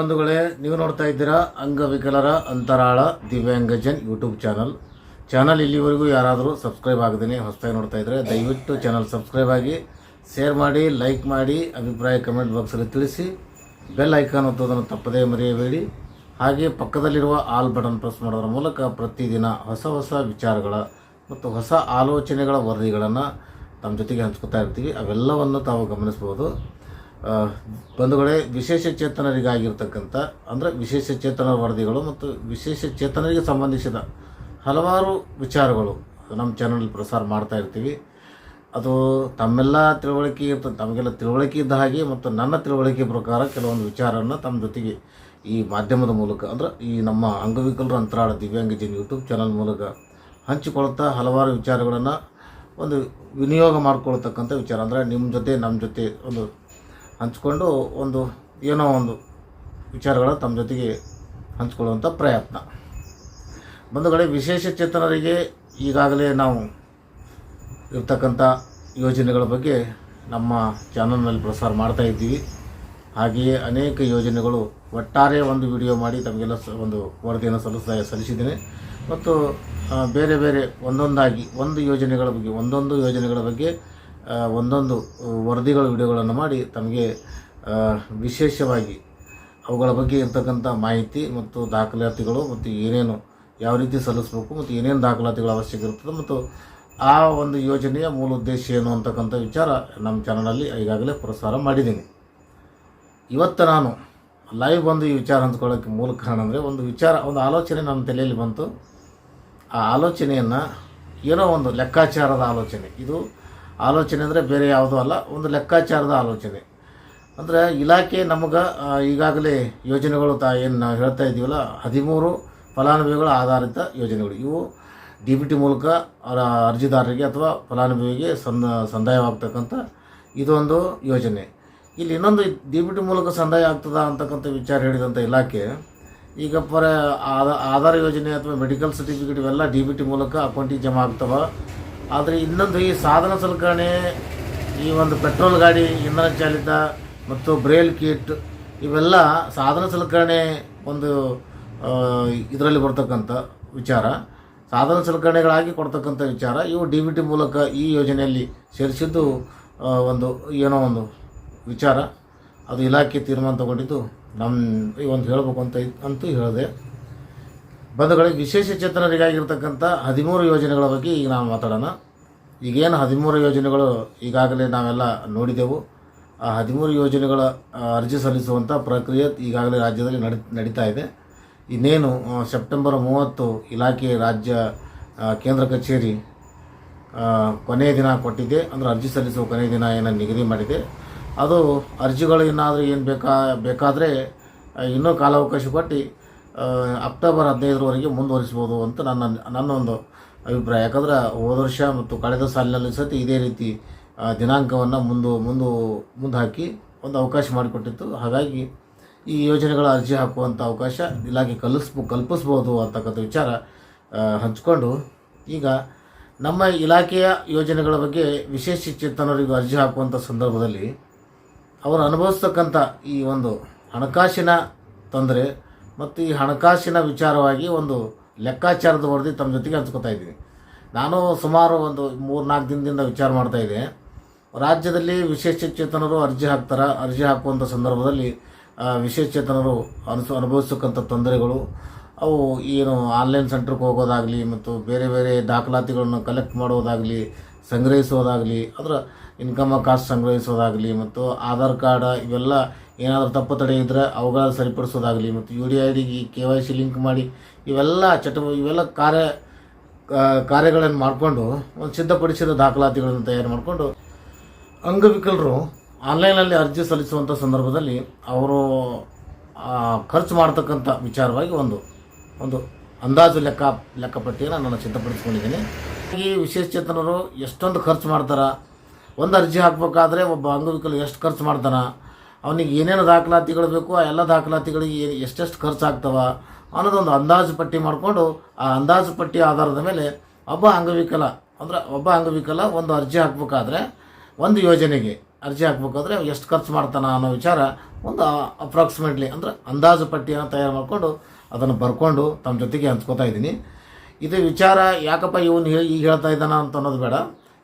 ಬಂಧುಗಳೇ, ನೀವು ನೋಡ್ತಾ ಇದ್ದೀರಾ ಅಂಗವಿಕಲರ ಅಂತರಾಳ ದಿವ್ಯಾಂಗಜನ್ ಯೂಟ್ಯೂಬ್ ಚಾನಲ್. ಚಾನಲ್ ಇಲ್ಲಿವರೆಗೂ ಯಾರಾದರೂ ಸಬ್ಸ್ಕ್ರೈಬ್ ಆಗದೇ ಹೊಸದಾಗಿ ನೋಡ್ತಾ ಇದ್ದರೆ ದಯವಿಟ್ಟು ಚಾನಲ್ ಸಬ್ಸ್ಕ್ರೈಬ್ ಆಗಿ, ಶೇರ್ ಮಾಡಿ, ಲೈಕ್ ಮಾಡಿ, ಅಭಿಪ್ರಾಯ ಕಮೆಂಟ್ ಬಾಕ್ಸಲ್ಲಿ ತಿಳಿಸಿ, ಬೆಲ್ ಐಕಾನ್ ಒತ್ತೋದನ್ನು ತಪ್ಪದೇ ಮರೆಯಬೇಡಿ. ಹಾಗೆ ಪಕ್ಕದಲ್ಲಿರುವ ಆಲ್ ಬಟನ್ ಪ್ರೆಸ್ ಮಾಡೋದ್ರ ಮೂಲಕ ಪ್ರತಿದಿನ ಹೊಸ ಹೊಸ ವಿಚಾರಗಳ ಮತ್ತು ಹೊಸ ಆಲೋಚನೆಗಳ ವರದಿಗಳನ್ನು ತಮ್ಮ ಜೊತೆಗೆ ಹಂಚ್ಕೊತಾ ಇರ್ತೀವಿ. ಅವೆಲ್ಲವನ್ನು ತಾವು ಗಮನಿಸ್ಬೋದು. ಬಂಧುಗಳೇ, ವಿಶೇಷ ಚೇತನರಿಗಾಗಿರ್ತಕ್ಕಂಥ, ಅಂದರೆ ವಿಶೇಷ ಚೇತನ ವರದಿಗಳು ಮತ್ತು ವಿಶೇಷ ಚೇತನರಿಗೆ ಸಂಬಂಧಿಸಿದ ಹಲವಾರು ವಿಚಾರಗಳು ನಮ್ಮ ಚಾನಲ್ ಪ್ರಸಾರ ಮಾಡ್ತಾ ಇರ್ತೀವಿ. ಅದು ತಮ್ಮೆಲ್ಲ ತಿಳುವಳಿಕೆ ಇರ್ತದೆ ತಮಗೆಲ್ಲ ತಿಳುವಳಿಕೆ ಇದ್ದ ಹಾಗೆ ಮತ್ತು ನನ್ನ ತಿಳುವಳಿಕೆ ಪ್ರಕಾರ ಕೆಲವೊಂದು ವಿಚಾರವನ್ನು ತಮ್ಮ ಜೊತೆಗೆ ಈ ಮಾಧ್ಯಮದ ಮೂಲಕ, ಅಂದ್ರೆ ಈ ನಮ್ಮ ಅಂಗವಿಕಲರ ಅಂತರಾಳ ದಿವ್ಯಾಂಗಜನ್ ಯೂಟ್ಯೂಬ್ ಚಾನಲ್ ಮೂಲಕ ಹಂಚಿಕೊಳ್ತಾ ಹಲವಾರು ವಿಚಾರಗಳನ್ನು ಒಂದು ವಿನಿಯೋಗ ಮಾಡ್ಕೊಳ್ತಕ್ಕಂಥ ವಿಚಾರ. ಅಂದರೆ ನಿಮ್ಮ ಜೊತೆ ನಮ್ಮ ಜೊತೆ ಒಂದು ಹಂಚ್ಕೊಂಡು ಒಂದು ಏನೋ ಒಂದು ವಿಚಾರಗಳ ತಮ್ಮ ಜೊತೆಗೆ ಹಂಚ್ಕೊಳ್ಳುವಂಥ ಪ್ರಯತ್ನ. ಬಂಧುಗಳೇ, ವಿಶೇಷ ಚೇತನರಿಗೆ ಈಗಾಗಲೇ ನಾವು ಇರ್ತಕ್ಕಂಥ ಯೋಜನೆಗಳ ಬಗ್ಗೆ ನಮ್ಮ ಚಾನಲ್ನಲ್ಲಿ ಪ್ರಸಾರ ಮಾಡ್ತಾ ಇದ್ದೀವಿ. ಹಾಗೆಯೇ ಅನೇಕ ಯೋಜನೆಗಳು ಒಟ್ಟಾರೆ ಒಂದು ವಿಡಿಯೋ ಮಾಡಿ ತಮಗೆಲ್ಲ ಒಂದು ವರದಿಯನ್ನು ಸಲ್ಲಿಸ್ತಾ ಸಲ್ಲಿಸಿದ್ದೇನೆ. ಮತ್ತು ಬೇರೆ ಬೇರೆ ಒಂದೊಂದಾಗಿ ಒಂದು ಯೋಜನೆಗಳ ಬಗ್ಗೆ, ಒಂದೊಂದು ಯೋಜನೆಗಳ ಬಗ್ಗೆ ಒಂದೊಂದು ವರದಿಗಳ ವಿಡಿಯೋಗಳನ್ನು ಮಾಡಿ ತಮಗೆ ವಿಶೇಷವಾಗಿ ಅವುಗಳ ಬಗ್ಗೆ ಇರ್ತಕ್ಕಂಥ ಮಾಹಿತಿ ಮತ್ತು ದಾಖಲಾತಿಗಳು ಮತ್ತು ಏನೇನು ಯಾವ ರೀತಿ ಸಲ್ಲಿಸಬೇಕು ಮತ್ತು ಏನೇನು ದಾಖಲಾತಿಗಳ ಅವಶ್ಯಕ ಇರ್ತದೆ ಮತ್ತು ಆ ಒಂದು ಯೋಜನೆಯ ಮೂಲ ಉದ್ದೇಶ ಏನು ಅಂತಕ್ಕಂಥ ವಿಚಾರ ನಮ್ಮ ಚಾನಲಲ್ಲಿ ಈಗಾಗಲೇ ಪ್ರಸಾರ ಮಾಡಿದ್ದೀನಿ. ಇವತ್ತು ನಾನು ಲೈವ್ ಬಂದು ಈ ವಿಚಾರ ಹಂಚ್ಕೊಳ್ಳೋಕ್ಕೆ ಮೂಲ ಕಾರಣ ಅಂದರೆ ಒಂದು ವಿಚಾರ, ಒಂದು ಆಲೋಚನೆ ನಮ್ಮ ತಲೆಯಲ್ಲಿ ಬಂತು. ಆ ಆಲೋಚನೆಯನ್ನು ಏನೋ ಒಂದು ಲೆಕ್ಕಾಚಾರದ ಆಲೋಚನೆ. ಇದು ಆಲೋಚನೆ ಅಂದರೆ ಬೇರೆ ಯಾವುದೂ ಅಲ್ಲ, ಒಂದು ಲೆಕ್ಕಾಚಾರದ ಆಲೋಚನೆ. ಅಂದರೆ ಇಲಾಖೆ ನಮಗೆ ಈಗಾಗಲೇ ಯೋಜನೆಗಳು ತಾ ಏನು ನಾವು ಹೇಳ್ತಾ ಇದ್ದೀವಲ್ಲ, ಹದಿಮೂರು ಫಲಾನುಭವಿಗಳ ಆಧಾರಿತ ಯೋಜನೆಗಳು. ಇವು ಡಿ ಬಿ ಟಿ ಮೂಲಕ ಅವರ ಅರ್ಜಿದಾರರಿಗೆ ಅಥವಾ ಫಲಾನುಭವಿಗೆ ಸಂದ, ಸಂದಾಯವಾಗ್ತಕ್ಕಂಥ ಇದೊಂದು ಯೋಜನೆ. ಇಲ್ಲಿ ಇನ್ನೊಂದು ಡಿ ಬಿ ಟಿ ಮೂಲಕ ಸಂದಾಯ ಆಗ್ತದ ಅಂತಕ್ಕಂಥ ವಿಚಾರ ಹೇಳಿದಂಥ ಇಲಾಖೆ, ಈಗ ಪರ ಆಧ- ಆಧಾರ್ ಯೋಜನೆ ಅಥವಾ ಮೆಡಿಕಲ್ ಸರ್ಟಿಫಿಕೇಟ್ ಇವೆಲ್ಲ ಡಿ ಬಿ ಟಿ ಮೂಲಕ ಅಕೌಂಟಿಗೆ ಜಮಾ ಆಗ್ತವ. ಆದರೆ ಇನ್ನೊಂದು ಈ ಸಾಧನ ಸಲಕರಣೆ, ಈ ಒಂದು ಪೆಟ್ರೋಲ್ ಗಾಡಿ ಇಂಧನ ಚಾಲಿತ ಮತ್ತು ಬ್ರೇಲ್ ಕಿಟ್ ಇವೆಲ್ಲ ಸಾಧನ ಸಲಕರಣೆ ಒಂದು ಇದರಲ್ಲಿ ಬರ್ತಕ್ಕಂಥ ವಿಚಾರ. ಸಾಧನ ಸಲಕರಣೆಗಳಾಗಿ ಕೊಡ್ತಕ್ಕಂಥ ವಿಚಾರ. ಇವು ಡಿ ಬಿ ಟಿ ಮೂಲಕ ಈ ಯೋಜನೆಯಲ್ಲಿ ಸೇರಿಸಿದ್ದು ಒಂದು, ಏನೋ ಒಂದು ವಿಚಾರ. ಅದು ಇಲಾಖೆ ತೀರ್ಮಾನ ತಗೊಂಡಿದ್ದು ನಮ್ಮ ಈ ಒಂದು ಹೇಳಬೇಕು ಅಂತ ಅಂತೂ ಹೇಳಿದೆ. ಬಂಧುಗಳಿಗೆ ವಿಶೇಷ ಚೇತನರಿಗಾಗಿರ್ತಕ್ಕಂಥ ಹದಿಮೂರು ಯೋಜನೆಗಳ ಬಗ್ಗೆ ಈಗ ನಾವು ಮಾತಾಡೋಣ. ಈಗೇನು ಹದಿಮೂರು ಯೋಜನೆಗಳು ಈಗಾಗಲೇ ನಾವೆಲ್ಲ ನೋಡಿದೆವು. ಆ ಹದಿಮೂರು ಯೋಜನೆಗಳ ಅರ್ಜಿ ಸಲ್ಲಿಸುವಂಥ ಪ್ರಕ್ರಿಯೆ ಈಗಾಗಲೇ ರಾಜ್ಯದಲ್ಲಿ ನಡಿ, ನಡೀತಾ ಇದೆ. ಇನ್ನೇನು ಸೆಪ್ಟೆಂಬರ್ ಮೂವತ್ತು ಇಲಾಖೆ ರಾಜ್ಯ ಕೇಂದ್ರ ಕಚೇರಿ ಕೊನೆಯ ದಿನ ಕೊಟ್ಟಿದೆ. ಅಂದರೆ ಅರ್ಜಿ ಸಲ್ಲಿಸುವ ಕೊನೆಯ ದಿನ ಏನೋ ನಿಗದಿ ಮಾಡಿದೆ. ಅದು ಅರ್ಜಿಗಳು ಏನಾದರೂ ಏನು ಬೇಕಾ, ಬೇಕಾದರೆ ಇನ್ನೂ ಕಾಲಾವಕಾಶ ಕೊಟ್ಟು ಅಕ್ಟೋಬರ್ ಹದಿನೈದರವರೆಗೆ ಮುಂದುವರಿಸ್ಬೋದು ಅಂತ ನನ್ನ ನನ್ನ ಒಂದು ಅಭಿಪ್ರಾಯ. ಯಾಕಂದ್ರೆ ಹೋದ ವರ್ಷ ಮತ್ತು ಕಳೆದ ಸಾಲಿನಲ್ಲಿ ಸತಿ ಇದೇ ರೀತಿ ದಿನಾಂಕವನ್ನು ಮುಂದು ಮುಂದು ಮುಂದೆ ಹಾಕಿ ಒಂದು ಅವಕಾಶ ಮಾಡಿಕೊಟ್ಟಿತ್ತು. ಹಾಗಾಗಿ ಈ ಯೋಜನೆಗಳ ಅರ್ಜಿ ಹಾಕುವಂಥ ಅವಕಾಶ ಇಲಾಖೆ ಕಲಿಸ್ಬೋ, ಕಲ್ಪಿಸ್ಬೋದು ಅಂತಕ್ಕಂಥ ವಿಚಾರ ಹಂಚ್ಕೊಂಡು ಈಗ ನಮ್ಮ ಇಲಾಖೆಯ ಯೋಜನೆಗಳ ಬಗ್ಗೆ ವಿಶೇಷ ಚೇತನರಿಗೂ ಅರ್ಜಿ ಹಾಕುವಂಥ ಸಂದರ್ಭದಲ್ಲಿ ಅವರು ಅನುಭವಿಸ್ತಕ್ಕಂಥ ಈ ಒಂದು ಹಣಕಾಸಿನ ತೊಂದರೆ ಮತ್ತು ಈ ಹಣಕಾಸಿನ ವಿಚಾರವಾಗಿ ಒಂದು ಲೆಕ್ಕಾಚಾರದ ವರದಿ ತಮ್ಮ ಜೊತೆಗೆ ಹಂಚ್ಕೋತಾ ಇದ್ದೀನಿ. ನಾನು ಸುಮಾರು ಒಂದು ಮೂರು ನಾಲ್ಕು ದಿನದಿಂದ ವಿಚಾರ ಮಾಡ್ತಾ ಇದ್ದೆ. ರಾಜ್ಯದಲ್ಲಿ ವಿಶೇಷ ಚೇತನರು ಅರ್ಜಿ ಹಾಕ್ತಾರೆ, ಅರ್ಜಿ ಹಾಕುವಂಥ ಸಂದರ್ಭದಲ್ಲಿ ವಿಶೇಷಚೇತನರು ವಿಶೇಷ ಚೇತನರು ಅನುಸ ಅನುಭವಿಸ್ತಕ್ಕಂಥ ತೊಂದರೆಗಳು, ಅವು ಏನು ಆನ್ಲೈನ್ ಸೆಂಟ್ರಿಗೆ ಹೋಗೋದಾಗಲಿ ಮತ್ತು ಬೇರೆ ಬೇರೆ ದಾಖಲಾತಿಗಳನ್ನು ಕಲೆಕ್ಟ್ ಮಾಡೋದಾಗಲಿ, ಸಂಗ್ರಹಿಸೋದಾಗಲಿ, ಅದರ ಇನ್ಕಮ್ ಕಾಸ್ಟ್ ಸಂಗ್ರಹಿಸೋದಾಗಲಿ ಮತ್ತು ಆಧಾರ್ ಕಾರ್ಡ್ ಇವೆಲ್ಲ ಏನಾದರೂ ತಪ್ಪು ತಡೆ ಇದ್ದರೆ ಅವುಗಳ ಸರಿಪಡಿಸೋದಾಗಲಿ ಮತ್ತು ಯು ಡಿ ಐ ಡಿಗೆ ಕೆ ವೈ ಸಿ ಲಿಂಕ್ ಮಾಡಿ ಇವೆಲ್ಲ ಚಟ ಇವೆಲ್ಲ ಕಾರ್ಯ ಕಾರ್ಯಗಳನ್ನು ಮಾಡಿಕೊಂಡು ಒಂದು ಸಿದ್ಧಪಡಿಸಿದ ದಾಖಲಾತಿಗಳನ್ನು ತಯಾರು ಮಾಡಿಕೊಂಡು ಅಂಗವಿಕಲರು ಆನ್ಲೈನಲ್ಲಿ ಅರ್ಜಿ ಸಲ್ಲಿಸುವಂಥ ಸಂದರ್ಭದಲ್ಲಿ ಅವರು ಖರ್ಚು ಮಾಡ್ತಕ್ಕಂಥ ವಿಚಾರವಾಗಿ ಒಂದು ಒಂದು ಅಂದಾಜು ಲೆಕ್ಕ, ಲೆಕ್ಕಪಟ್ಟಿಯನ್ನು ನಾನು ಸಿದ್ಧಪಡಿಸ್ಕೊಂಡಿದ್ದೀನಿ. ಈ ವಿಶೇಷಚೇತನರು ಎಷ್ಟೊಂದು ಖರ್ಚು ಮಾಡ್ತಾರೆ, ಒಂದು ಅರ್ಜಿ ಹಾಕಬೇಕಾದ್ರೆ ಒಬ್ಬ ಅಂಗವಿಕಲ ಎಷ್ಟು ಖರ್ಚು ಮಾಡ್ತಾನೆ ಅವನಿಗೆ ಏನೇನು ದಾಖಲಾತಿಗಳು ಬೇಕು, ಆ ಎಲ್ಲ ದಾಖಲಾತಿಗಳಿಗೆ ಎಷ್ಟೆಷ್ಟು ಖರ್ಚು ಆಗ್ತವ ಅನ್ನೋದೊಂದು ಅಂದಾಜು ಪಟ್ಟಿ ಮಾಡಿಕೊಂಡು ಆ ಅಂದಾಜು ಪಟ್ಟಿ ಆಧಾರದ ಮೇಲೆ ಒಬ್ಬ ಅಂಗವಿಕಲ, ಅಂದರೆ ಒಬ್ಬ ಅಂಗವಿಕಲ ಒಂದು ಅರ್ಜಿ ಹಾಕಬೇಕಾದ್ರೆ, ಒಂದು ಯೋಜನೆಗೆ ಅರ್ಜಿ ಹಾಕ್ಬೇಕಾದ್ರೆ ಎಷ್ಟು ಖರ್ಚು ಮಾಡ್ತಾನೆ ಅನ್ನೋ ವಿಚಾರ ಒಂದು ಅಪ್ರಾಕ್ಸಿಮೇಟ್ಲಿ ಅಂದ್ರೆ ಅಂದಾಜು ಪಟ್ಟಿಯನ್ನು ತಯಾರು ಮಾಡಿಕೊಂಡು ಅದನ್ನು ಬರ್ಕೊಂಡು ತಮ್ಮ ಜೊತೆಗೆ ಹಂಚ್ಕೋತಾ ಇದ್ದೀನಿ. ಇದು ವಿಚಾರ ಯಾಕಪ್ಪ ಇವನು ಹೇಳಿ ಈಗ ಹೇಳ್ತಾ ಇದ್ದಾನ ಅಂತ ಅನ್ನೋದು ಬೇಡ.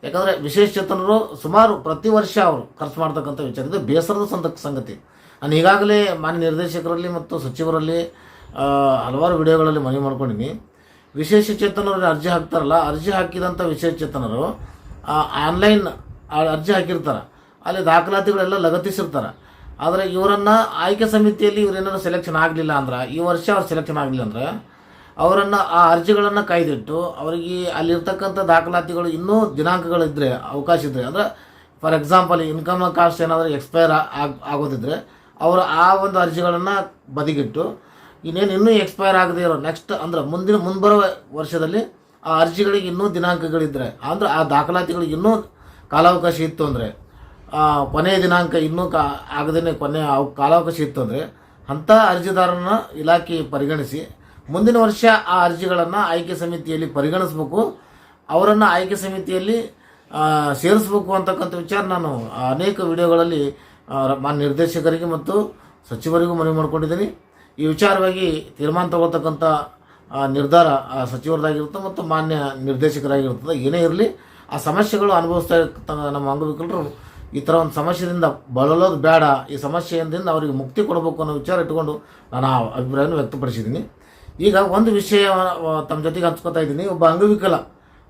ಯಾಕಂದರೆ ವಿಶೇಷಚೇತನರು ಸುಮಾರು ಪ್ರತಿ ವರ್ಷ ಅವರು ಖರ್ಚು ಮಾಡ್ತಕ್ಕಂಥ ವಿಚಾರ ಇದು ಬೇಸರದ ಸಂದ ಸಂಗತಿ. ನಾನು ಈಗಾಗಲೇ ಮಾನ್ಯ ನಿರ್ದೇಶಕರಲ್ಲಿ ಮತ್ತು ಸಚಿವರಲ್ಲಿ ಹಲವಾರು ವಿಡಿಯೋಗಳಲ್ಲಿ ಮನವಿ ಮಾಡ್ಕೊಂಡಿನಿ. ವಿಶೇಷ ಚೇತನರು ಅರ್ಜಿ ಹಾಕ್ತಾರಲ್ಲ, ಅರ್ಜಿ ಹಾಕಿದಂಥ ವಿಶೇಷ ಚೇತನರು ಆನ್ಲೈನ್ ಅರ್ಜಿ ಹಾಕಿರ್ತಾರೆ. ಅಲ್ಲಿ ದಾಖಲಾತಿಗಳೆಲ್ಲ ಲಗತ್ತಿಸಿರ್ತಾರೆ. ಆದರೆ ಇವರನ್ನು ಆಯ್ಕೆ ಸಮಿತಿಯಲ್ಲಿ ಇವರೇನಾದ್ರು ಸೆಲೆಕ್ಷನ್ ಆಗಲಿಲ್ಲ ಅಂದ್ರೆ, ಈ ವರ್ಷ ಅವ್ರು ಸೆಲೆಕ್ಷನ್ ಆಗಲಿಲ್ಲ ಅಂದ್ರೆ ಅವರನ್ನು ಆ ಅರ್ಜಿಗಳನ್ನು ಕಾಯ್ದಿಟ್ಟು ಅವರಿಗೆ ಅಲ್ಲಿರ್ತಕ್ಕಂಥ ದಾಖಲಾತಿಗಳು ಇನ್ನೂ ದಿನಾಂಕಗಳಿದ್ದರೆ ಅವಕಾಶ ಇದ್ದರೆ ಅಂದರೆ ಫಾರ್ ಎಕ್ಸಾಂಪಲ್ ಇನ್ಕಮ್ ಕಾಸ್ಟ್ ಏನಾದರೂ ಎಕ್ಸ್ಪೈರ್ ಆಗ ಆಗೋದಿದ್ರೆ ಅವರು ಆ ಒಂದು ಅರ್ಜಿಗಳನ್ನು ಬದಿಗಿಟ್ಟು ಇನ್ನೇನು ಇನ್ನೂ ಎಕ್ಸ್ಪೈರ್ ಆಗದೇ ಇರೋ ನೆಕ್ಸ್ಟ್ ಅಂದ್ರೆ ಮುಂದಿನ, ಮುಂಬರುವ ವರ್ಷದಲ್ಲಿ ಆ ಅರ್ಜಿಗಳಿಗೆ ಇನ್ನೂ ದಿನಾಂಕಗಳಿದ್ದರೆ ಅಂದರೆ ಆ ದಾಖಲಾತಿಗಳಿಗೆ ಇನ್ನೂ ಕಾಲಾವಕಾಶ ಇತ್ತು ಅಂದರೆ ಕೊನೆಯ ದಿನಾಂಕ ಇನ್ನೂ ಕಾ ಆಗದೇ ಕೊನೆಯ ಕಾಲಾವಕಾಶ ಇತ್ತು ಅಂದರೆ ಅಂಥ ಅರ್ಜಿದಾರನ ಇಲಾಖೆ ಪರಿಗಣಿಸಿ ಮುಂದಿನ ವರ್ಷ ಆ ಅರ್ಜಿಗಳನ್ನು ಆಯ್ಕೆ ಸಮಿತಿಯಲ್ಲಿ ಪರಿಗಣಿಸಬೇಕು. ಅವರನ್ನು ಆಯ್ಕೆ ಸಮಿತಿಯಲ್ಲಿ ಸೇರಿಸಬೇಕು ಅಂತಕ್ಕಂಥ ವಿಚಾರ ನಾನು ಅನೇಕ ವಿಡಿಯೋಗಳಲ್ಲಿ ಮಾನ್ಯ ನಿರ್ದೇಶಕರಿಗೆ ಮತ್ತು ಸಚಿವರಿಗೂ ಮನವಿ ಮಾಡಿಕೊಂಡಿದ್ದೀನಿ. ಈ ವಿಚಾರವಾಗಿ ತೀರ್ಮಾನ ತಗೊಳ್ತಕ್ಕಂಥ ನಿರ್ಧಾರ ಸಚಿವರದಾಗಿರುತ್ತೆ ಮತ್ತು ಮಾನ್ಯ ನಿರ್ದೇಶಕರಾಗಿರ್ತದೆ. ಏನೇ ಇರಲಿ, ಆ ಸಮಸ್ಯೆಗಳು ಅನುಭವಿಸ್ತಾ ಇರ್ತ ನಮ್ಮ ಅಂಗವಿಕಲರು ಈ ಥರ ಒಂದು ಸಮಸ್ಯೆಯಿಂದ ಬಳಲೋದು ಬೇಡ. ಈ ಸಮಸ್ಯೆಯಿಂದ ಅವರಿಗೆ ಮುಕ್ತಿ ಕೊಡಬೇಕು ಅನ್ನೋ ವಿಚಾರ ಇಟ್ಕೊಂಡು ನಾನು ಆ ಅಭಿಪ್ರಾಯವನ್ನು ವ್ಯಕ್ತಪಡಿಸಿದ್ದೀನಿ. ಈಗ ಒಂದು ವಿಷಯ ತಮ್ಮ ಜೊತೆಗೆ ಹಂಚ್ಕೊತಾ ಇದ್ದೀನಿ. ಒಬ್ಬ ಅಂಗವಿಕಲ.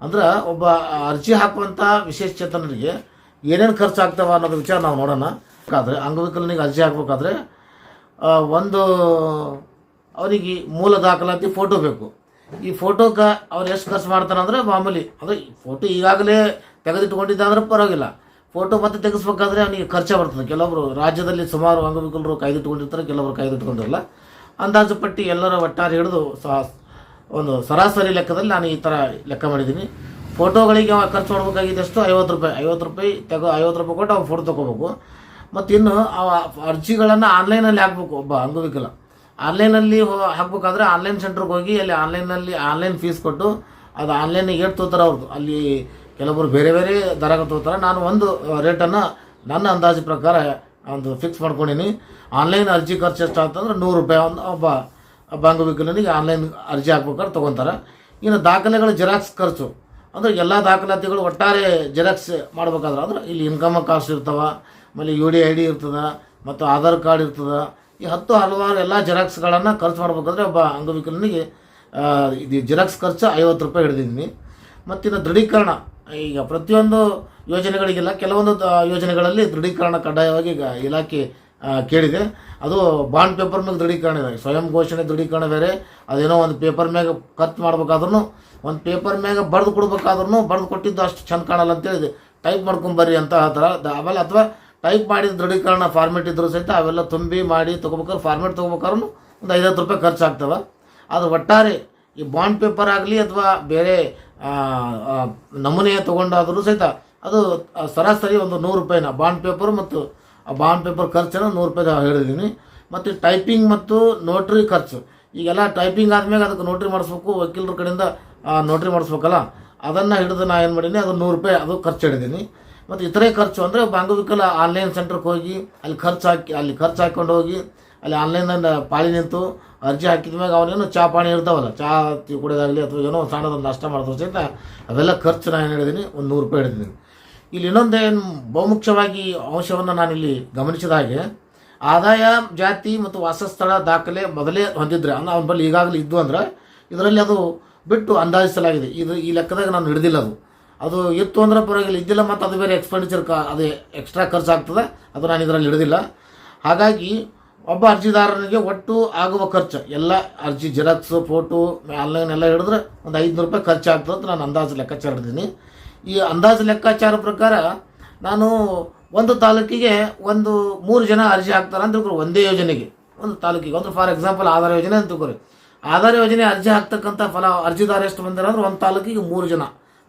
ಅಂದ್ರೆ ಒಬ್ಬ ಅರ್ಜಿ ಹಾಕುವಂಥ ವಿಶೇಷ ಚೇತನರಿಗೆ ಏನೇನು ಖರ್ಚು ಆಗ್ತಾವ ಅನ್ನೋದು ವಿಚಾರ ನಾವು ನೋಡೋಣ. ಆದರೆ ಅಂಗವಿಕಲನಿಗೆ ಅರ್ಜಿ ಹಾಕ್ಬೇಕಾದ್ರೆ ಒಂದು ಅವನಿಗೆ ಮೂಲ ದಾಖಲಾತಿ ಫೋಟೋ ಬೇಕು. ಈ ಫೋಟೋಕ್ಕೆ ಅವ್ರು ಎಷ್ಟು ಖರ್ಚು ಮಾಡ್ತಾರೆ ಅಂದರೆ ಮಾಮೂಲಿ, ಅಂದರೆ ಫೋಟೋ ಈಗಾಗಲೇ ತೆಗೆದಿಟ್ಕೊಂಡಿದ್ದ ಅಂದ್ರೆ ಪರವಾಗಿಲ್ಲ. ಫೋಟೋ ಮತ್ತೆ ತೆಗೆಸ್ಬೇಕಾದ್ರೆ ಅವನಿಗೆ ಖರ್ಚು ಬರ್ತದೆ. ಕೆಲವೊಬ್ರು ರಾಜ್ಯದಲ್ಲಿ ಸುಮಾರು ಅಂಗವಿಕಲರು ಕಾಯ್ದಿಟ್ಕೊಂಡಿರ್ತಾರೆ, ಕೆಲವರು ಕಾಯ್ದಿಟ್ಕೊಂಡಿರಲ್ಲ. ಅಂದಾಜು ಪಟ್ಟಿ ಎಲ್ಲರ ಒಟ್ಟಾರೆ ಹಿಡಿದು ಸಹ ಒಂದು ಸರಾಸರಿ ಲೆಕ್ಕದಲ್ಲಿ ನಾನು ಈ ಥರ ಲೆಕ್ಕ ಮಾಡಿದ್ದೀನಿ. ಫೋಟೋಗಳಿಗೆ ಅವ ಖರ್ಚು ಮಾಡಬೇಕಾಗಿದ್ದು ಎಷ್ಟು? ಐವತ್ತು ರೂಪಾಯಿ. ಐವತ್ತು ರೂಪಾಯಿ ತೆಗೋ ಐವತ್ತು ರೂಪಾಯಿ ಕೊಟ್ಟು ಅವ್ರು ಫೋಟೋ ತೊಗೋಬೇಕು. ಮತ್ತು ಇನ್ನು ಅವ ಅರ್ಜಿಗಳನ್ನು ಆನ್ಲೈನಲ್ಲಿ ಹಾಕ್ಬೇಕು. ಒಬ್ಬ ಅಂಗವಿಕಲ ಆನ್ಲೈನಲ್ಲಿ ಹಾಕ್ಬೇಕಾದ್ರೆ ಆನ್ಲೈನ್ ಸೆಂಟ್ರಿಗೆ ಹೋಗಿ ಅಲ್ಲಿ ಆನ್ಲೈನಲ್ಲಿ ಆನ್ಲೈನ್ ಫೀಸ್ ಕೊಟ್ಟು ಅದು ಆನ್ಲೈನಿಗೆ ಏಟ್ ತೋತಾರೆ ಅವ್ರದ್ದು ಅಲ್ಲಿ ಕೆಲವರು ಬೇರೆ ಬೇರೆ ದರಗಳು ತೋತಾರೆ. ನಾನು ಒಂದು ರೇಟನ್ನು ನನ್ನ ಅಂದಾಜು ಪ್ರಕಾರ ಒಂದು ಫಿಕ್ಸ್ ಮಾಡ್ಕೊಂಡೀನಿ. ಆನ್ಲೈನ್ ಅರ್ಜಿ ಖರ್ಚು ಎಷ್ಟು ಆಗ್ತಂದ್ರೆ ನೂರು ರೂಪಾಯಿ ಒಂದು ಒಬ್ಬ ಒಬ್ಬ ಅಂಗವಿಕಲನಿಗೆ ಆನ್ಲೈನ್ ಅರ್ಜಿ ಹಾಕ್ಬೇಕಾದ್ರೆ ತೊಗೊತಾರೆ. ಇನ್ನು ದಾಖಲೆಗಳ ಜೆರಾಕ್ಸ್ ಖರ್ಚು. ಅಂದರೆ ಎಲ್ಲ ದಾಖಲಾತಿಗಳು ಒಟ್ಟಾರೆ ಜೆರಾಕ್ಸ್ ಮಾಡ್ಬೇಕಾದ್ರೆ ಅಂದ್ರೆ ಇಲ್ಲಿ ಇನ್ಕಮ್ ಕಾಸ್ಟ್ ಇರ್ತವೆ, ಆಮೇಲೆ ಯು ಡಿ ಐ ಡಿ ಇರ್ತದೆ, ಮತ್ತು ಆಧಾರ್ ಕಾರ್ಡ್ ಇರ್ತದೆ. ಈ ಹತ್ತು ಹಲವಾರು ಎಲ್ಲ ಜೆರಾಕ್ಸ್ಗಳನ್ನು ಖರ್ಚು ಮಾಡ್ಬೇಕಾದ್ರೆ ಒಬ್ಬ ಅಂಗವಿಕಲನಿಗೆ ಇದು ಜೆರಾಕ್ಸ್ ಖರ್ಚು ಐವತ್ತು ರೂಪಾಯಿ ಹಿಡಿದಿದ್ದೀನಿ. ಮತ್ತಿನ್ನು ದೃಢೀಕರಣ. ಈಗ ಪ್ರತಿಯೊಂದು ಯೋಜನೆಗಳಿಗೆಲ್ಲ ಕೆಲವೊಂದು ಯೋಜನೆಗಳಲ್ಲಿ ದೃಢೀಕರಣ ಕಡ್ಡಾಯವಾಗಿ ಇಲಾಖೆ ಕೇಳಿದೆ. ಅದು ಬಾಂಡ್ ಪೇಪರ್ ಮೇಲೆ ದೃಢೀಕರಣ ಇದೆ. ಸ್ವಯಂ ಘೋಷಣೆ ದೃಢೀಕರಣ ಬೇರೆ, ಅದೇನೋ ಒಂದು ಪೇಪರ್ ಮ್ಯಾಗ ಖರ್ಚು ಮಾಡ್ಬೇಕಾದ್ರೂ ಒಂದು ಪೇಪರ್ ಮ್ಯಾಗ ಬರೆದು ಕೊಡ್ಬೇಕಾದ್ರೂ ಬರೆದು ಕೊಟ್ಟಿದ್ದು ಅಷ್ಟು ಚಂದ ಕಾಣಲ್ಲ ಅಂತೇಳಿ ಟೈಪ್ ಮಾಡ್ಕೊಂಬರ್ರಿ ಅಂತ ಆ ಥರ ಆಮೇಲೆ ಅಥವಾ ಟೈಪ್ ಮಾಡಿದ ದೃಢೀಕರಣ ಫಾರ್ಮೆಟ್ ಇದ್ರೂ ಸಹಿತ ಅವೆಲ್ಲ ತುಂಬಿ ಮಾಡಿ ತೊಗೋಬೇಕಾದ್ರೆ, ಫಾರ್ಮೇಟ್ ತೊಗೋಬೇಕಾದ್ರೂ ಒಂದು ಐವತ್ತು ರೂಪಾಯಿ ಖರ್ಚು ಆಗ್ತವೆ ಅದು ಒಟ್ಟಾರೆ ಈ ಬಾಂಡ್ ಪೇಪರ್ ಆಗಲಿ ಅಥವಾ ಬೇರೆ ನಮೂನೆ ತೊಗೊಂಡಾದರೂ ಸಹಿತ ಅದು ಸರಾಸರಿ ಒಂದು ನೂರು ರೂಪಾಯಿನ ಬಾಂಡ್ ಪೇಪರ್ ಮತ್ತು ಆ ಬಾಂಡ್ ಪೇಪರ್ ಖರ್ಚನ್ನು ನೂರು ರೂಪಾಯಿ ಹೇಳಿದ್ದೀನಿ. ಮತ್ತು ಟೈಪಿಂಗ್ ಮತ್ತು ನೋಟ್ರಿ ಖರ್ಚು. ಈಗೆಲ್ಲ ಟೈಪಿಂಗ್ ಆದಮೇಲೆ ಅದಕ್ಕೆ ನೋಟ್ರಿ ಮಾಡಿಸ್ಬೇಕು, ವಕೀಲರ ಕಡೆಯಿಂದ ನೋಟ್ರಿ ಮಾಡಿಸ್ಬೇಕಲ್ಲ? ಅದನ್ನು ಹಿಡಿದು ನಾ ಏನು ಮಾಡೀನಿ, ಅದು ನೂರು ರೂಪಾಯಿ ಅದು ಖರ್ಚು ಹಿಡಿದೀನಿ ಮತ್ತು ಇತರೆ ಖರ್ಚು ಅಂದರೆ ಬಾಂಗವಿಕಲ ಆನ್ಲೈನ್ ಸೆಂಟ್ರಿಗೆ ಹೋಗಿ, ಅಲ್ಲಿ ಖರ್ಚು ಹಾಕಿ, ಅಲ್ಲಿ ಖರ್ಚು ಹಾಕ್ಕೊಂಡು ಹೋಗಿ, ಅಲ್ಲಿ ಆನ್ಲೈನಲ್ಲಿ ಪಾಳಿ ನಿಂತು ಅರ್ಜಿ ಹಾಕಿದ ಮ್ಯಾಗ ಅವನೇನು ಚಾ ಪಾಣಿ ಇರ್ತಾವಲ್ಲ? ಚಹಾ ಕುಡಿಯೋದಾಗಲಿ ಅಥವಾ ಏನೋ ಸಣ್ಣದೊಂದು ನಾಷ್ಟ ಮಾಡಿದ್ರೆ ಸಹಿತ ಅವೆಲ್ಲ ಖರ್ಚು ನಾನು ಏನು ಹೇಳಿದ್ದೀನಿ, ಒಂದು ನೂರು ರೂಪಾಯಿ ಹಿಡಿದಿದ್ದೀನಿ ಇಲ್ಲಿ ಇನ್ನೊಂದೇನು ಬಹುಮುಖ್ಯವಾಗಿ ಅಂಶವನ್ನು ನಾನಿಲ್ಲಿ ಗಮನಿಸಿದ ಹಾಗೆ, ಆದಾಯ, ಜಾತಿ ಮತ್ತು ವಾಸಸ್ಥಳ ದಾಖಲೆ ಮೊದಲೇ ಹೊಂದಿದ್ರೆ, ಅಂದ್ರೆ ಅವನ ಬಳಿ ಈಗಾಗಲೇ ಇದ್ದು ಅಂದ್ರೆ, ಇದರಲ್ಲಿ ಅದು ಬಿಟ್ಟು ಅಂದಾಜಿಸಲಾಗಿದೆ. ಇದು ಈ ಲೆಕ್ಕದಾಗ ನಾನು ಹಿಡಿದಿಲ್ಲ ಅದು. ಅದು ಇತ್ತು ಅಂದ್ರೆ ಪರವಾಗಿಲ್ಲ, ಇದ್ದಿಲ್ಲ ಮತ್ತು ಅದು ಬೇರೆ ಎಕ್ಸ್ಪೆಂಡಿಚರ್ ಕ ಅದೇ ಎಕ್ಸ್ಟ್ರಾ ಖರ್ಚು ಆಗ್ತದೆ ಅದು ನಾನು ಇದರಲ್ಲಿ ಹಿಡಿದಿಲ್ಲ. ಹಾಗಾಗಿ ಒಬ್ಬ ಅರ್ಜಿದಾರನಿಗೆ ಒಟ್ಟು ಆಗುವ ಖರ್ಚು, ಎಲ್ಲ ಅರ್ಜಿ, ಜೆರಾಕ್ಸು, ಫೋಟೋ ಆನ್ಲೈನ್ ಎಲ್ಲ ಹಿಡಿದ್ರೆ ಒಂದು ಐದುನೂರು ರೂಪಾಯಿ ಖರ್ಚು ಆಗ್ತದೆ ಅಂತ ನಾನು ಅಂದಾಜು ಲೆಕ್ಕಾಚಾರ ಹಿಡಿದೀನಿ ಈ ಅಂದಾಜು ಲೆಕ್ಕಾಚಾರ ಪ್ರಕಾರ ನಾನು ಒಂದು ತಾಲೂಕಿಗೆ ಒಂದು ಮೂರು ಜನ ಅರ್ಜಿ ಹಾಕ್ತಾರೆ ಅಂತ ತಿಳ್ಕೊರಿ ಒಂದೇ ಯೋಜನೆಗೆ. ಒಂದು ತಾಲೂಕಿಗೆ. ಅಂದ್ರೆ ಫಾರ್ ಎಕ್ಸಾಂಪಲ್ ಆಧಾರ ಯೋಜನೆ ಅಂತ ತಿಳ್ಕೊರಿ. ಆಧಾರ ಯೋಜನೆ ಅರ್ಜಿ ಹಾಕ್ತಕ್ಕಂಥ ಫಲ ಅರ್ಜಿದಾರ ಎಷ್ಟು ಬಂದಿರ ಅಂದ್ರೆ ಒಂದು ತಾಲೂಕಿಗೆ ಮೂರು ಜನ.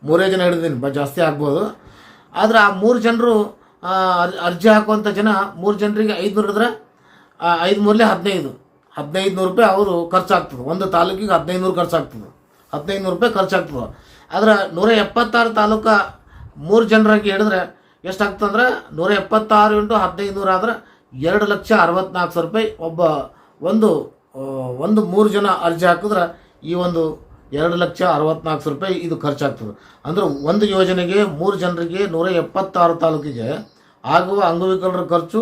ಮೂರೇ ಜನ ಹಿಡಿದೀನಿ ಬ ಜಾಸ್ತಿ ಆಗ್ಬೋದು. ಆದರೆ ಆ ಮೂರು ಜನರು ಅರ್ಜಿ ಹಾಕುವಂಥ ಜನ ಮೂರು ಜನರಿಗೆ ಐದುನೂರು ಆ, ಐದು ಮೂರಲೆ ಹದಿನೈದು. ಹದಿನೈದು ನೂರು ರೂಪಾಯಿ ಅವರು ಖರ್ಚಾಗ್ತದೆ. ಒಂದು ತಾಲೂಕಿಗೆ ಹದಿನೈದು ನೂರು ಖರ್ಚಾಗ್ತದೆ. ಹದಿನೈದು ನೂರು ರೂಪಾಯಿ ಖರ್ಚಾಗ್ತದೆ. ಆದ್ರೆ ನೂರ ಎಪ್ಪತ್ತಾರು ತಾಲೂಕ ಮೂರು ಜನರಾಗಿ ಹೇಳಿದ್ರೆ ಎಷ್ಟಾಗ್ತಂದ್ರೆ ನೂರ ಎಪ್ಪತ್ತಾರು ಇಂಟು ಹದಿನೈದು ನೂರು ಆದ್ರೆ ಎರಡು ಲಕ್ಷ ಅರವತ್ನಾಲ್ಕು ಸಾವಿರ ರೂಪಾಯಿ ಒಬ್ಬ ಒಂದು ಒಂದು ಮೂರು ಜನ ಅರ್ಜಿ ಹಾಕಿದ್ರೆ ಈ ಒಂದು ಎರಡು ಲಕ್ಷ ಅರವತ್ನಾಲ್ಕು ಸಾವಿರ ರೂಪಾಯಿ ಇದು ಖರ್ಚಾಗ್ತದೆ. ಅಂದ್ರೆ ಒಂದು ಯೋಜನೆಗೆ ಮೂರು ಜನರಿಗೆ ನೂರ ಎಪ್ಪತ್ತಾರು ತಾಲೂಕಿಗೆ ಆಗುವ ಅಂಗವಿಕಲರ ಖರ್ಚು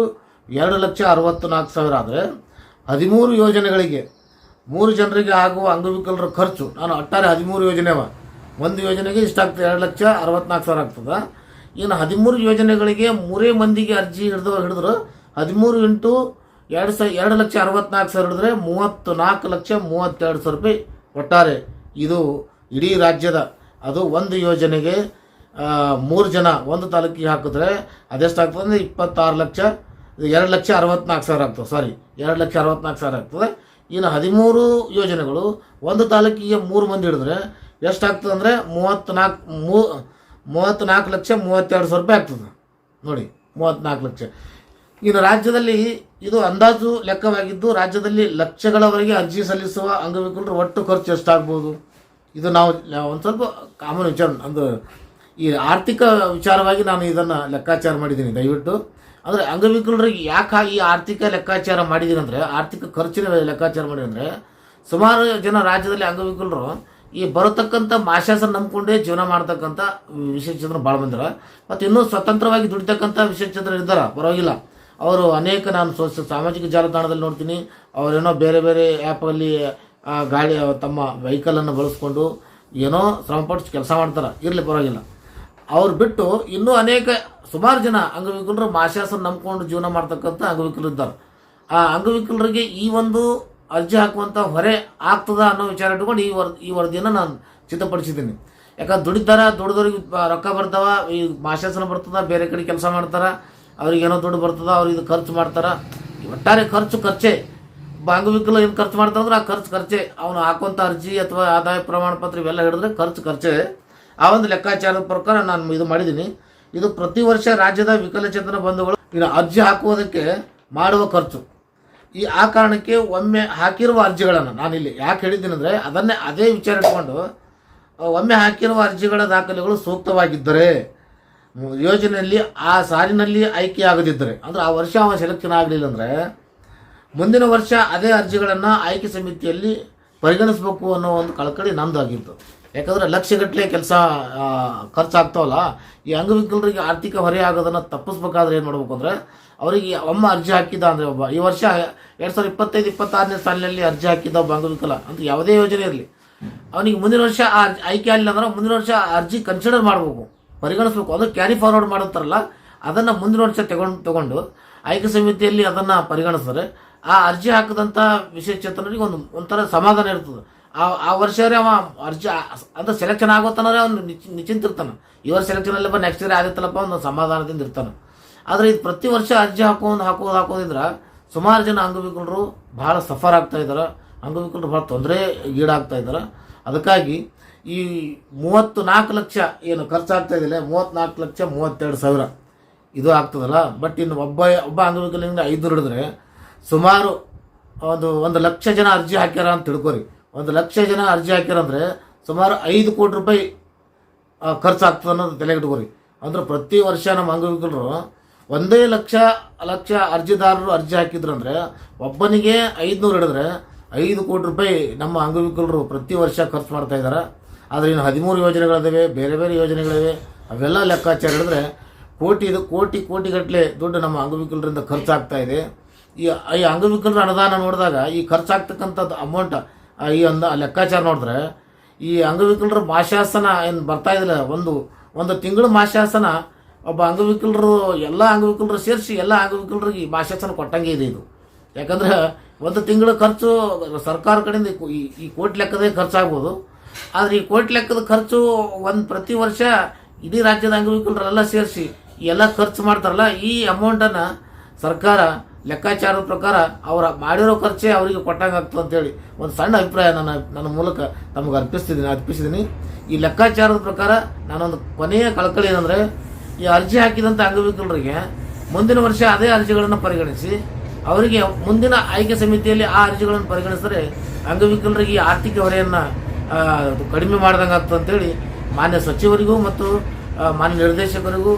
ಎರಡು ಲಕ್ಷ ಅರವತ್ತು ನಾಲ್ಕು ಸಾವಿರ ಆದರೆ ಹದಿಮೂರು ಯೋಜನೆಗಳಿಗೆ ಮೂರು ಜನರಿಗೆ ಆಗುವ ಅಂಗವಿಕಲರ ಖರ್ಚು, ನಾನು ಒಟ್ಟಾರೆ ಹದಿಮೂರು ಯೋಜನೆ ಅವ. ಒಂದು ಯೋಜನೆಗೆ ಇಷ್ಟಾಗ್ತದೆ ಎರಡು ಲಕ್ಷ ಅರವತ್ನಾಲ್ಕು ಸಾವಿರ ಆಗ್ತದೆ. ಇನ್ನು ಹದಿಮೂರು ಯೋಜನೆಗಳಿಗೆ ಮೂರೇ ಮಂದಿಗೆ ಅರ್ಜಿ ಹಿಡಿದು ಹಿಡಿದ್ರು. ಹದಿಮೂರು ಇಂಟು ಎರಡು ಸ, ಎರಡು ಲಕ್ಷ ಅರವತ್ನಾಲ್ಕು ಸಾವಿರ ಹಿಡಿದ್ರೆ ಮೂವತ್ತು ನಾಲ್ಕು ಲಕ್ಷ ಮೂವತ್ತೆರಡು ಸಾವಿರ ರೂಪಾಯಿ ಒಟ್ಟಾರೆ. ಇದು ಇಡೀ ರಾಜ್ಯದ, ಅದು ಒಂದು ಯೋಜನೆಗೆ ಮೂರು ಜನ ಒಂದು ತಾಲೂಕಿಗೆ ಹಾಕಿದ್ರೆ ಅದೆಷ್ಟಾಗ್ತದೆ ಅಂದರೆ ಇಪ್ಪತ್ತಾರು ಲಕ್ಷ, ಎರಡು ಲಕ್ಷ ಅರವತ್ನಾಲ್ಕು ಸಾವಿರ ಆಗ್ತದೆ. ಸಾರಿ ಎರಡು ಲಕ್ಷ ಅರವತ್ನಾಲ್ಕು ಸಾವಿರ ಆಗ್ತದೆ. ಇನ್ನು ಹದಿಮೂರು ಯೋಜನೆಗಳು ಒಂದು ತಾಲೂಕಿಗೆ ಮೂರು ಮಂದಿ ಹಿಡಿದ್ರೆ ಎಷ್ಟಾಗ್ತದೆ ಅಂದರೆ ಮೂವತ್ತ್ನಾಲ್ಕು ಮೂ ಮೂವತ್ತ್ನಾಲ್ಕು ಲಕ್ಷ ಮೂವತ್ತೆರಡು ಸಾವಿರ ರೂಪಾಯಿ ಆಗ್ತದೆ. ನೋಡಿ ಮೂವತ್ತ್ನಾಲ್ಕು ಲಕ್ಷ. ಇನ್ನು ರಾಜ್ಯದಲ್ಲಿ ಇದು ಅಂದಾಜು ಲೆಕ್ಕವಾಗಿದ್ದು ರಾಜ್ಯದಲ್ಲಿ ಲಕ್ಷಗಳವರೆಗೆ ಅರ್ಜಿ ಸಲ್ಲಿಸುವ ಅಂಗವಿಕಲರು ಒಟ್ಟು ಖರ್ಚು ಎಷ್ಟಾಗ್ಬೋದು? ಇದು ನಾವು ಒಂದು ಸ್ವಲ್ಪ ಕಾಮನ್ ವಿಚಾರ, ಅಂದ್ರೆ ಈ ಆರ್ಥಿಕ ವಿಚಾರವಾಗಿ ನಾನು ಇದನ್ನು ಲೆಕ್ಕಾಚಾರ ಮಾಡಿದ್ದೀನಿ. ದಯವಿಟ್ಟು. ಅಂದರೆ ಅಂಗವಿಕಲರಿಗೆ ಯಾಕೆ ಈ ಆರ್ಥಿಕ ಲೆಕ್ಕಾಚಾರ ಮಾಡಿದ್ದೀನಿ ಅಂದರೆ ಆರ್ಥಿಕ ಖರ್ಚಿನ ಲೆಕ್ಕಾಚಾರ ಮಾಡಿದ್ದೀನಿ ಅಂದರೆ ಸುಮಾರು ಜನ ರಾಜ್ಯದಲ್ಲಿ ಅಂಗವಿಕಲರು ಈ ಬರತಕ್ಕಂಥ ಮಾಶಾಸನ ನಂಬಿಕೊಂಡೇ ಜೀವನ ಮಾಡ್ತಕ್ಕಂಥ ವಿಶೇಷಚಂದ್ರ ಭಾಳ ಬಂದಿರ ಮತ್ತು ಇನ್ನೂ ಸ್ವತಂತ್ರವಾಗಿ ದುಡಿತಕ್ಕಂಥ ವಿಶೇಷಚಂದ್ರ ಇದ್ದಾರೆ, ಪರವಾಗಿಲ್ಲ. ಅವರು ಅನೇಕ ನಾನು ಸೋ ಸಾಮಾಜಿಕ ಜಾಲತಾಣದಲ್ಲಿ ನೋಡ್ತೀನಿ. ಅವರೇನೋ ಬೇರೆ ಬೇರೆ ಆ್ಯಪಲ್ಲಿ ಗಾಡಿ ತಮ್ಮ ವೆಹಿಕಲನ್ನು ಬಳಸ್ಕೊಂಡು ಏನೋ ಶ್ರಮಪಟ್ಟು ಕೆಲಸ ಮಾಡ್ತಾರೆ. ಇರಲಿ, ಪರವಾಗಿಲ್ಲ. ಅವ್ರು ಬಿಟ್ಟು ಇನ್ನೂ ಅನೇಕ, ಸುಮಾರು ಜನ ಅಂಗವಿಕಲರು ಮಾಶಾಸನ ನಂಬ್ಕೊಂಡು ಜೀವನ ಮಾಡ್ತಕ್ಕಂಥ ಅಂಗವಿಕಲರು ಇದ್ದಾರೆ ಆ ಅಂಗವಿಕಲರಿಗೆ ಈ ಒಂದು ಅರ್ಜಿ ಹಾಕುವಂಥ ಹೊರೆ ಆಗ್ತದ ಅನ್ನೋ ವಿಚಾರ ಇಟ್ಕೊಂಡು ಈ ವರ್ ಈ ವರದಿಯನ್ನು ನಾನು ಸಿದ್ಧಪಡಿಸಿದ್ದೀನಿ. ಯಾಕಂದ್ರೆ ದುಡಿತಾರ, ದುಡಿದವ್ರಿಗೆ ರೊಕ್ಕ ಬರ್ತಾವ, ಈ ಮಾಶಾಸನ ಬರ್ತದ, ಬೇರೆ ಕಡೆ ಕೆಲಸ ಮಾಡ್ತಾರೆ ಅವ್ರಿಗೆ ಏನೋ ದುಡ್ಡು ಬರ್ತದ, ಅವ್ರು ಇದು ಖರ್ಚು ಮಾಡ್ತಾರೆ. ಒಟ್ಟಾರೆ ಖರ್ಚು ಖರ್ಚೆ. ಅಂಗವಿಕಲ ಏನು ಖರ್ಚು ಮಾಡ್ತಾನಂದ್ರೆ ಆ ಖರ್ಚು ಖರ್ಚೆ. ಅವನು ಹಾಕುವಂಥ ಅರ್ಜಿ ಅಥವಾ ಆದಾಯ ಪ್ರಮಾಣ ಪತ್ರ ಇವೆಲ್ಲ ಹಿಡಿದ್ರೆ ಖರ್ಚು ಖರ್ಚೆ. ಆ ಒಂದು ಲೆಕ್ಕಾಚಾರದ ಪ್ರಕಾರ ನಾನು ಇದು ಮಾಡಿದ್ದೀನಿ. ಇದು ಪ್ರತಿ ವರ್ಷ ರಾಜ್ಯದ ವಿಕಲಚೇತನ ಬಂಧುಗಳು ಅರ್ಜಿ ಹಾಕುವುದಕ್ಕೆ ಮಾಡುವ ಖರ್ಚು. ಈ ಆ ಕಾರಣಕ್ಕೆ ಒಮ್ಮೆ ಹಾಕಿರುವ ಅರ್ಜಿಗಳನ್ನು ನಾನಿಲ್ಲಿ ಯಾಕೆ ಹೇಳಿದ್ದೀನಿ ಅಂದರೆ ಅದನ್ನೇ ಅದೇ ವಿಚಾರ ಇಟ್ಕೊಂಡು ಒಮ್ಮೆ ಹಾಕಿರುವ ಅರ್ಜಿಗಳ ದಾಖಲೆಗಳು ಸೂಕ್ತವಾಗಿದ್ದರೆ ಯೋಜನೆಯಲ್ಲಿ ಆ ಸಾಲಿನಲ್ಲಿ ಆಯ್ಕೆಯಾಗದಿದ್ದರೆ ಅಂದರೆ ಆ ವರ್ಷ ಅವನ ಸೆಲೆಕ್ಷನ್ ಆಗಲಿಲ್ಲ ಅಂದರೆ ಮುಂದಿನ ವರ್ಷ ಅದೇ ಅರ್ಜಿಗಳನ್ನು ಆಯ್ಕೆ ಸಮಿತಿಯಲ್ಲಿ ಪರಿಗಣಿಸಬೇಕು ಅನ್ನೋ ಒಂದು ಕಳಕಳಿ ನಂದು ಆಗಿತ್ತು ಯಾಕಂದರೆ ಲಕ್ಷಗಟ್ಟಲೆ ಕೆಲಸ ಖರ್ಚಾಗ್ತಾವಲ್ಲ, ಈ ಅಂಗವಿಕಲರಿಗೆ ಆರ್ಥಿಕ ಹೊರೆ ಆಗೋದನ್ನು ತಪ್ಪಿಸ್ಬೇಕಾದ್ರೆ ಏನು ಮಾಡ್ಬೇಕು ಅಂದರೆ ಅವರಿಗೆ ಒಮ್ಮೆ ಅರ್ಜಿ ಹಾಕಿದ ಅಂದರೆ ಒಬ್ಬ ಈ ವರ್ಷ ಎರಡು ಸಾವಿರದ ಇಪ್ಪತ್ತೈದು, ಇಪ್ಪತ್ತಾರನೇ ಸಾಲಿನಲ್ಲಿ ಅರ್ಜಿ ಹಾಕಿದ ಒಬ್ಬ ಅಂಗವಿಕಲ ಅಂತ ಯಾವುದೇ ಯೋಜನೆ ಇರಲಿ. ಅವನಿಗೆ ಮುಂದಿನ ವರ್ಷ ಆ ಆಯ್ಕೆ ಆಗಲಿಲ್ಲ ಅಂದ್ರೆ ಮುಂದಿನ ವರ್ಷ ಅರ್ಜಿ ಕನ್ಸಿಡರ್ ಮಾಡಬೇಕು. ಪರಿಗಣಿಸ್ಬೇಕು. ಅದು ಕ್ಯಾರಿ ಫಾರ್ವರ್ಡ್ ಮಾಡುತ್ತಾರಲ್ಲ, ಅದನ್ನು ಮುಂದಿನ ವರ್ಷ ತಗೊಂಡು ತಗೊಂಡು ಆಯ್ಕೆ ಸಮಿತಿಯಲ್ಲಿ ಅದನ್ನು ಪರಿಗಣಿಸ್ತಾರೆ ಆ ಅರ್ಜಿ ಹಾಕಿದಂಥ ವಿಶೇಷಚೇತನರಿಗೆ ಒಂದು ಒಂಥರ ಸಮಾಧಾನ ಇರ್ತದೆ. ಆ ಆ ವರ್ಷವೇ ಅವ ಅರ್ಜಿ ಅಂದ್ರೆ ಸೆಲೆಕ್ಷನ್ ಆಗೋತನರೆ ಅವ್ನು ನಿಚ್ ನಿಶ್ಚಿಂತ ಇರ್ತಾನೆ. ಈ ವರ್ಷ ಸೆಲೆಕ್ಷನ್ ಅಲ್ಲಪ್ಪ ನೆಕ್ಸ್ಟ್ ಇಯರ್ ಆಗುತ್ತಲ್ಲಪ್ಪ ಒಂದು ಸಮಾಧಾನದಿಂದ ಇರ್ತಾನೆ. ಆದರೆ ಇದು ಪ್ರತಿ ವರ್ಷ ಅರ್ಜಿ ಹಾಕೋದು ಹಾಕೋದು ಹಾಕೋದಿದ್ರೆ ಸುಮಾರು ಜನ ಅಂಗವಿಕಲರು ಭಾಳ ಸಫರ್ ಆಗ್ತಾ ಇದ್ದಾರೆ ಅಂಗವಿಕಲರು ಭಾಳ ತೊಂದರೆ ಈಡಾಗ್ತಾ ಇದ್ದಾರೆ ಅದಕ್ಕಾಗಿ ಈ ಮೂವತ್ತು ನಾಲ್ಕು ಲಕ್ಷ ಏನು ಖರ್ಚಾಗ್ತಾ ಇದಿಲ್ಲ. ಮೂವತ್ತ್ನಾಲ್ಕು ಲಕ್ಷ ಮೂವತ್ತೆರಡು ಸಾವಿರ ಇದು ಆಗ್ತದಲ್ಲ. ಬಟ್ ಇನ್ನು ಒಬ್ಬ ಒಬ್ಬ ಅಂಗವಿಕಲಿಂದ ಐದು ಹಿಡಿದ್ರೆ ಸುಮಾರು ಒಂದು ಒಂದು ಲಕ್ಷ ಜನ ಅರ್ಜಿ ಹಾಕ್ಯಾರ ಅಂತ ತಿಳ್ಕೊರಿ. ಒಂದು ಲಕ್ಷ ಜನ ಅರ್ಜಿ ಹಾಕ್ಯಾರ ಅಂದರೆ ಸುಮಾರು ಐದು ಕೋಟಿ ರೂಪಾಯಿ ಖರ್ಚಾಗ್ತದೆ ಅನ್ನೋದು ತಲೆಗಿಟ್ಕೋರಿ ಅಂದ್ರೆ ಪ್ರತಿ ವರ್ಷ ನಮ್ಮ ಅಂಗವಿಕಲರು ಒಂದೇ ಲಕ್ಷ ಲಕ್ಷ ಅರ್ಜಿದಾರರು ಅರ್ಜಿ ಹಾಕಿದ್ರು ಅಂದರೆ ಒಬ್ಬನಿಗೆ ಐದುನೂರು ಹಿಡಿದ್ರೆ ಐದು ಕೋಟಿ ರೂಪಾಯಿ ನಮ್ಮ ಅಂಗವಿಕಲರು ಪ್ರತಿ ವರ್ಷ ಖರ್ಚು ಮಾಡ್ತಾ ಇದ್ದಾರೆ. ಆದರೆ ಇನ್ನು ಹದಿಮೂರು ಯೋಜನೆಗಳಿದ್ದಾವೆ ಬೇರೆ ಬೇರೆ ಯೋಜನೆಗಳಿವೆ ಅವೆಲ್ಲ ಲೆಕ್ಕಾಚಾರ ಹಿಡಿದ್ರೆ ಕೋಟಿ ಇದು ಕೋಟಿ ಕೋಟಿಗಟ್ಟಲೆ ದುಡ್ಡು ನಮ್ಮ ಅಂಗವಿಕಲರಿಂದ ಖರ್ಚಾಗ್ತಾ ಇದೆ. ಈ ಈ ಅಂಗವಿಕಲರ ಅನುದಾನ ನೋಡಿದಾಗ ಈ ಖರ್ಚಾಗ್ತಕ್ಕಂಥದ್ದು ಅಮೌಂಟ್ ಈ ಒಂದು ಲೆಕ್ಕಾಚಾರ ನೋಡಿದ್ರೆ ಈ ಅಂಗವಿಕಲರ ಮಾಶಾಸನ ಏನು ಬರ್ತಾ ಇದ್ದಿಲ್ಲ, ಒಂದು ಒಂದು ತಿಂಗಳು ಮಾಶಾಸನ ಒಬ್ಬ ಅಂಗವಿಕಲರು, ಎಲ್ಲ ಅಂಗವಿಕಲರು ಸೇರಿಸಿ, ಎಲ್ಲ ಅಂಗವಿಕಲರಿಗೆ ಈ ಮಾಶಾಸನ ಕೊಟ್ಟಂಗೆ ಇದೆ ಇದು. ಯಾಕಂದ್ರೆ ಒಂದು ತಿಂಗಳ ಖರ್ಚು ಸರ್ಕಾರ ಕಡೆಯಿಂದ ಈ- ಈ ಕೋಟಿ ಲೆಕ್ಕದೇ ಖರ್ಚಾಗ್ಬೋದು. ಆದರೆ ಈ ಕೋಟಿ ಲೆಕ್ಕದ ಖರ್ಚು ಒಂದು ಪ್ರತಿ ವರ್ಷ ಇಡೀ ರಾಜ್ಯದ ಅಂಗವಿಕಲರೆಲ್ಲ ಸೇರಿಸಿ ಎಲ್ಲ ಖರ್ಚು ಮಾಡ್ತಾರಲ್ಲ, ಈ ಅಮೌಂಟನ್ನು ಸರ್ಕಾರ ಲೆಕ್ಕಾಚಾರದ ಪ್ರಕಾರ ಅವರ ಮಾಡಿರೋ ಖರ್ಚೇ ಅವರಿಗೆ ಕೊಟ್ಟಂಗೆ ಆಗ್ತದೆ ಅಂತೇಳಿ ಒಂದು ಸಣ್ಣ ಅಭಿಪ್ರಾಯ ನನ್ನ ನನ್ನ ಮೂಲಕ ತಮಗೆ ಅರ್ಪಿಸ್ತಿದ್ದೀನಿ ಅರ್ಪಿಸಿದ್ದೀನಿ. ಈ ಲೆಕ್ಕಾಚಾರದ ಪ್ರಕಾರ ನಾನೊಂದು ಕೊನೆಯ ಕಳಕಳಿ ಏನಂದರೆ ಈ ಅರ್ಜಿ ಹಾಕಿದಂಥ ಅಂಗವಿಕಲರಿಗೆ ಮುಂದಿನ ವರ್ಷ ಅದೇ ಅರ್ಜಿಗಳನ್ನು ಪರಿಗಣಿಸಿ, ಅವರಿಗೆ ಮುಂದಿನ ಆಯ್ಕೆ ಸಮಿತಿಯಲ್ಲಿ ಆ ಅರ್ಜಿಗಳನ್ನು ಪರಿಗಣಿಸಿದರೆ ಅಂಗವಿಕಲರಿಗೆ ಈ ಆರ್ಥಿಕ ಹೊರೆಯನ್ನು ಕಡಿಮೆ ಮಾಡ್ದಂಗೆ ಆಗ್ತದೆ ಅಂತೇಳಿ ಮಾನ್ಯ ಸಚಿವರಿಗೂ ಮತ್ತು ಮಾನ್ಯ ನಿರ್ದೇಶಕರಿಗೂ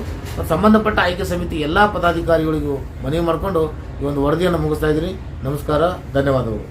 ಸಂಬಂಧಪಟ್ಟ ಆಯ್ಕೆ ಸಮಿತಿ ಎಲ್ಲ ಪದಾಧಿಕಾರಿಗಳಿಗೂ ಮನವಿ ಮಾಡಿಕೊಂಡು ಈ ಒಂದು ವರದಿಯನ್ನು ಮುಗಿಸ್ತಾ ಇದ್ದೀನಿ. ನಮಸ್ಕಾರ, ಧನ್ಯವಾದಗಳು.